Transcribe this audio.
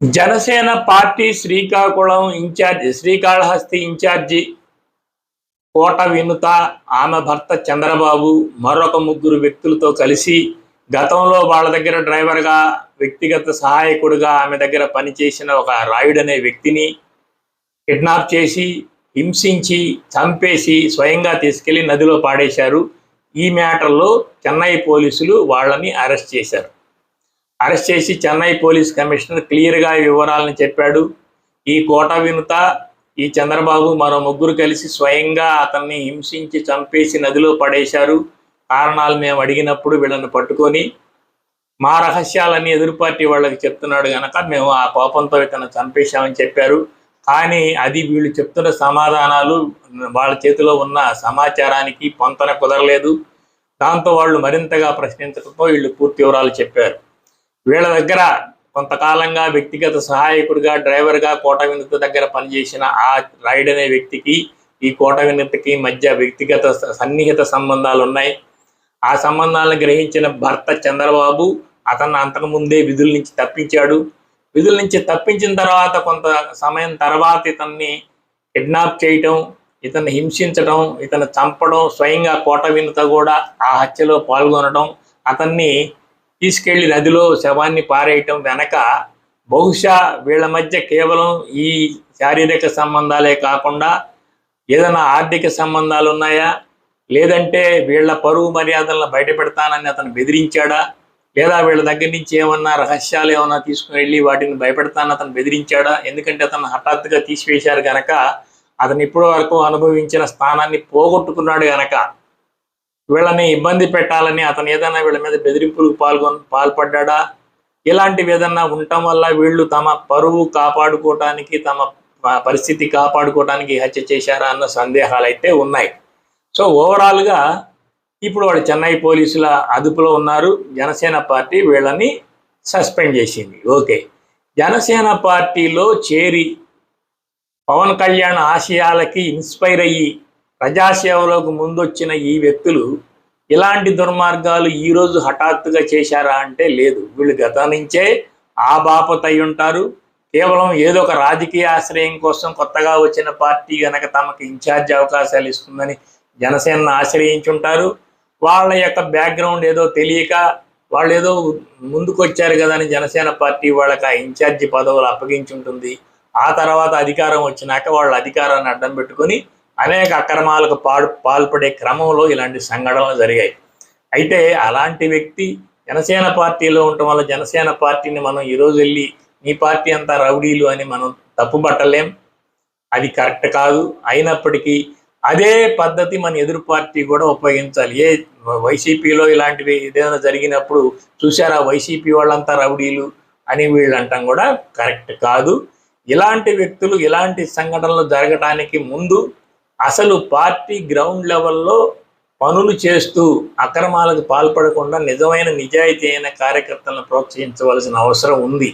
Janasena party Srikakulam in charge Srikalahasti in charge Kota Vinutha ఆమె భర్త చంద్రబాబు మరొక ముగ్గురు వ్యక్తులతో కలిసి గతంలో వాళ్ళ దగ్గర డ్రైవర్గా వ్యక్తిగత సహాయకుడిగా ఆమె దగ్గర పనిచేసిన ఒక రాయుడు అనే వ్యక్తిని కిడ్నాప్ చేసి హింసించి చంపేసి స్వయంగా తీసుకెళ్ళి నదిలో పాడేశారు. ఈ మ్యాటర్లో చెన్నై పోలీసులు వాళ్ళని అరెస్ట్ చేశారు. అరెస్ట్ చేసి చెన్నై పోలీస్ కమిషనర్ క్లియర్గా వివరాలను చెప్పాడు. ఈ కోట వినుత ఈ చంద్రబాబు మరో ముగ్గురు కలిసి స్వయంగా అతన్ని హింసించి చంపేసి నదిలో పడేశారు. కారణాలు మేము అడిగినప్పుడు వీళ్ళని పట్టుకొని మా రహస్యాలన్నీ ఎదురు పార్టీ వాళ్ళకి చెప్తున్నాడు కనుక మేము ఆ కోపంతో ఇతను చంపేశామని చెప్పారు. కానీ అది వీళ్ళు చెప్తున్న సమాధానాలు వాళ్ళ చేతిలో ఉన్న సమాచారానికి పొంతన కుదరలేదు. దాంతో వాళ్ళు మరింతగా ప్రశ్నించడంతో వీళ్ళు పూర్తి వివరాలు చెప్పారు. వీళ్ళ దగ్గర కొంతకాలంగా వ్యక్తిగత సహాయకుడిగా డ్రైవర్గా కోట వినత దగ్గర పనిచేసిన ఆ రైడ్ అనే వ్యక్తికి ఈ కోట వినతకి మధ్య వ్యక్తిగత సన్నిహిత సంబంధాలు ఉన్నాయి ఆ సంబంధాలను గ్రహించిన భర్త చంద్రబాబు అతను అంతకుముందే విధుల నుంచి తప్పించాడు. విధుల నుంచి తప్పించిన తర్వాత కొంత సమయం తర్వాత ఇతన్ని కిడ్నాప్ చేయటం ఇతన్ని హింసించడం ఇతను చంపడం స్వయంగా కోట వినత కూడా ఆ హత్యలో పాల్గొనడం అతన్ని తీసుకెళ్ళి నదిలో శవాన్ని పారేయటం వెనక బహుశా వీళ్ళ మధ్య కేవలం ఈ శారీరక సంబంధాలే కాకుండా ఏదైనా ఆర్థిక సంబంధాలు ఉన్నాయా? లేదంటే వీళ్ళ పరువు మర్యాదలను బయటపెడతానని అతను బెదిరించాడా? లేదా వీళ్ళ దగ్గర నుంచి ఏమన్నా రహస్యాలు ఏమన్నా తీసుకుని వెళ్ళి వాటిని భయపెడతానని అతను బెదిరించాడా? ఎందుకంటే అతను హఠాత్తుగా తీసివేశారు కనుక అతను ఇప్పటి వరకు అనుభవించిన స్థానాన్ని పోగొట్టుకున్నాడు గనక. వీళ్ళని ఇబ్బంది పెట్టాలని అతను ఏదైనా వీళ్ళ మీద బెదిరింపులకు పాల్గొని పాల్పడ్డా ఇలాంటివి ఏదన్నా ఉండటం వల్ల వీళ్ళు తమ పరువు కాపాడుకోవటానికి తమ పరిస్థితి కాపాడుకోవటానికి హత్య చేశారా అన్న సందేహాలు అయితే ఉన్నాయి. సో ఓవరాల్గా ఇప్పుడు వాళ్ళు చెన్నై పోలీసుల అదుపులో ఉన్నారు. జనసేన పార్టీ వీళ్ళని సస్పెండ్ చేసింది. ఓకే. జనసేన పార్టీలో చేరి పవన్ కళ్యాణ్ ఆశయాలకి ఇన్స్పైర్ అయ్యి ప్రజాసేవలోకి ముందొచ్చిన ఈ వ్యక్తులు ఇలాంటి దుర్మార్గాలు ఈ రోజు హఠాత్తుగా చేశారా అంటే లేదు. వీళ్ళు గత నుంచే ఆ బాపత ఉంటారు. కేవలం ఏదో ఒక రాజకీయ ఆశ్రయం కోసం కొత్తగా వచ్చిన పార్టీ గనక తమకు ఇన్ఛార్జ్ అవకాశాలు ఇస్తుందని జనసేనను ఆశ్రయించుంటారు. వాళ్ళ యొక్క బ్యాక్గ్రౌండ్ ఏదో తెలియక వాళ్ళు ఏదో ముందుకొచ్చారు కదా అని జనసేన పార్టీ వాళ్ళకి ఆ ఇన్ఛార్జి పదవులు అప్పగించుంటుంది. ఆ తర్వాత అధికారం వచ్చినాక వాళ్ళ అధికారాన్ని అడ్డం పెట్టుకొని అనేక అక్రమాలకు పాడు పాల్పడే క్రమంలో ఇలాంటి సంఘటనలు జరిగాయి. అయితే అలాంటి వ్యక్తి జనసేన పార్టీలో ఉండటం వల్ల జనసేన పార్టీని మనం ఈరోజు వెళ్ళి మీ పార్టీ అంతా రౌడీలు అని మనం తప్పుపట్టలేం అది కరెక్ట్ కాదు. అయినప్పటికీ అదే పద్ధతి మన ఎదురు పార్టీ కూడా ఉపయోగించాలి. ఏ వైసీపీలో ఇలాంటివి ఏదైనా జరిగినప్పుడు చూసారా వైసీపీ వాళ్ళంతా రౌడీలు అని వీళ్ళు అంటాం కూడా కరెక్ట్ కాదు. ఇలాంటి వ్యక్తులు ఇలాంటి సంఘటనలు జరగటానికి ముందు అసలు పార్టీ గ్రౌండ్ లెవెల్లో పనులు చేస్తూ అక్రమాలకు పాల్పడకుండా నిజమైన నిజాయితీ అయిన కార్యకర్తలను ప్రోత్సహించవలసిన అవసరం ఉంది.